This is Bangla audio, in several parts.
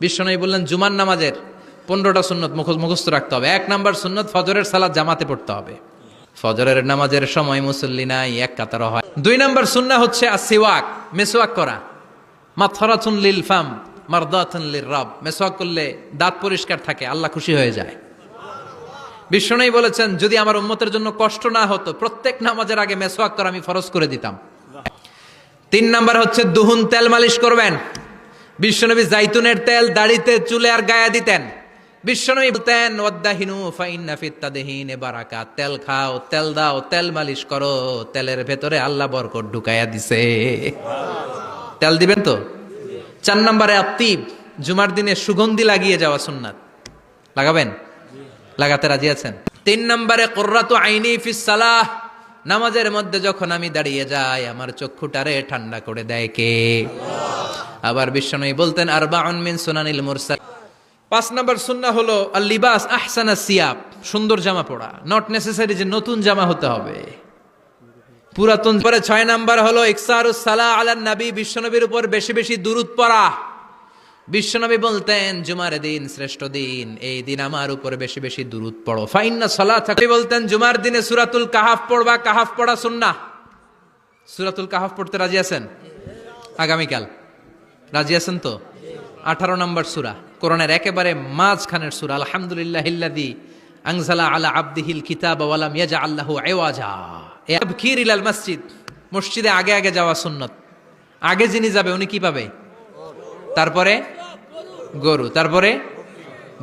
বিশ্বনবী বললেন, জুমার নামাজের পনেরোটা সুন্নত মুখ- মুখস্থ রাখতে হবে। এক নাম্বার সুন্নত, ফজরের সালাদ জামাতে পড়তে হবে। ফজরের নামাজের সময় মুসল্লি নাই, এক কাতার হয়। দুই নাম্বার সুন্না হচ্ছে আসিওয়াক, মেসোয়াক করা। মাথরাতুন লিল ফাম, মারদাতুন লির রব। মেসোয়াক করলে দাঁত পরিষ্কার থাকে, আল্লাহ খুশি হয়ে যায়। বিষ্ণুই বলেছেন, যদি আমার উম্মতের জন্য কষ্ট না হতো, প্রত্যেক নামাজের আগে মেসোয়াক করা আমি ফরজ করে দিতাম। তিন নাম্বার হচ্ছে, দুহুন তেল মালিশ করবেন। বিশ্বনবী জাইতুনের তেল দাড়িতে, চুলে আর গায়ে দিতেন। বিশ্বনবী বলতেন, ওয়াদ্দাহিনু ফাইন্না ফিত্তাদেহিন বারাকা, তেল খাও, তেল দাও, তেল মালিশ করো, তেলের ভেতরে আল্লাহ বরকত ঢুকাইয়া দিছে। তেল দিবেন তো? চার নম্বরে আত্মিব জুমার দিনে সুগন্ধি লাগিয়ে যাওয়া সুন্নাত। লাগাবেন? লাগাতে রাজি আছেন? তিন নম্বরে, কোর্রাতু আইনি ফিস সালাহ নামাজের মধ্যে যখন আমি দাঁড়িয়ে যাই, আমার চক্ষুটারে ঠান্ডা করে দেয় কে? আবার বিশ্বনবী বলতেন, আরবাউন মিন সোনানিল মুরসাল পাঁচ নাম্বার সুন্না হলো আল লিবাস আহসানা সিয়াব, সুন্দর জামা পড়া। নট নেসেসারি যে নতুন জামা হতে হবে। পুরাতন পরে ছয় নাম্বার হলো ইকসারুস সালা আলান নবী, বিশ্বনবীর উপর বেশি বেশি দুরুদ পড়া। বিশ্বনবী বলতেন, জুমার দিন শ্রেষ্ঠ দিন, এই দিন আমার উপরে বেশি বেশি দুরুদ পড়ো। ফাইন না সালা থাকলে বলতেন, জুমার দিনে সুরাতুল কাহাফ পড়বা, কাহাফ পড়া সুন্না সুরাতুল কাহাফ পড়তে রাজি আছেন? আগামীকাল। রাজি আছেন তো? আঠারো নম্বর সুরা, কোরআনের একেবারে মাঝখানের সুরা, আলহামদুলিল্লাহ হিল্লাদি আংজালা আলা আব্দিহিল কিতাব ওয়ালাম ইয়াজা আল্লাহু আওয়াজা খির ইলাল মসজিদ, মসজিদে আগে আগে যাওয়া সুন্নত। আগে যিনি যাবে উনি কি পাবে? তারপরে গরু, তারপরে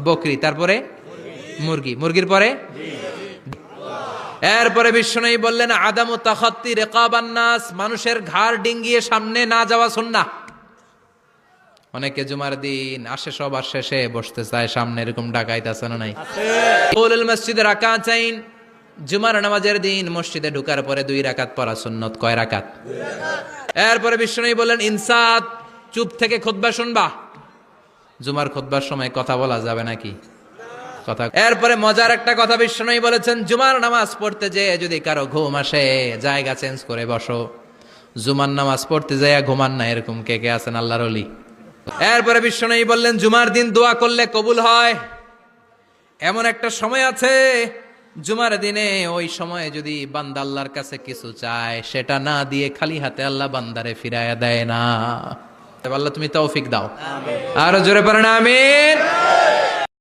বকরি, তারপরে মুরগি। মুরগির পরে? এরপরে বিষ্ণু বললেন, আদামু তাখাত্তি রেকাবান্নাস মানুষের ঘাড় ডিঙ্গিয়ে সামনে না যাওয়া সুন্না অনেকে জুমার দিন আসে সবার শেষে বসতে চায় সামনে এরকম ডাকাইতে আছে না নাই? মসজিদে রাকা চাইন জুমার নামাজের দিন মসজিদে ঢুকার পরে দুই রাকাত পড়া সুন্নত কয় রাকাত? এরপরে বিষ্ণু বললেন ইনসাত চুপ থেকে খুতবা শুনবা। জুমার খুতবার সময় কথা বলা যাবে নাকি? কথা এরপরে মজার একটা কথা বিষ্ণু বলেছেন জুমার নামাজ পড়তে যে যদি কারও ঘুম আসে জায়গা চেঞ্জ করে বসো। জুমার নামাজ পড়তে যায় ঘুমান না এরকম কে কে আছেন আল্লাহর অলি? এরপরে বিশ্বনয়ী বললেন জুমার দিন দোয়া করলে কবুল হয়। এমন একটা সময় আছে জুমার দিনে ওই সময়ে যদি বান্দা আল্লাহর কাছে কিছু চায় সেটা না দিয়ে খালি হাতে আল্লাহ বান্দারে ফিরাইয়া দেয় না। আল্লাহ তুমি তৌফিক দাও। আরও জোরে পারেন আমিন।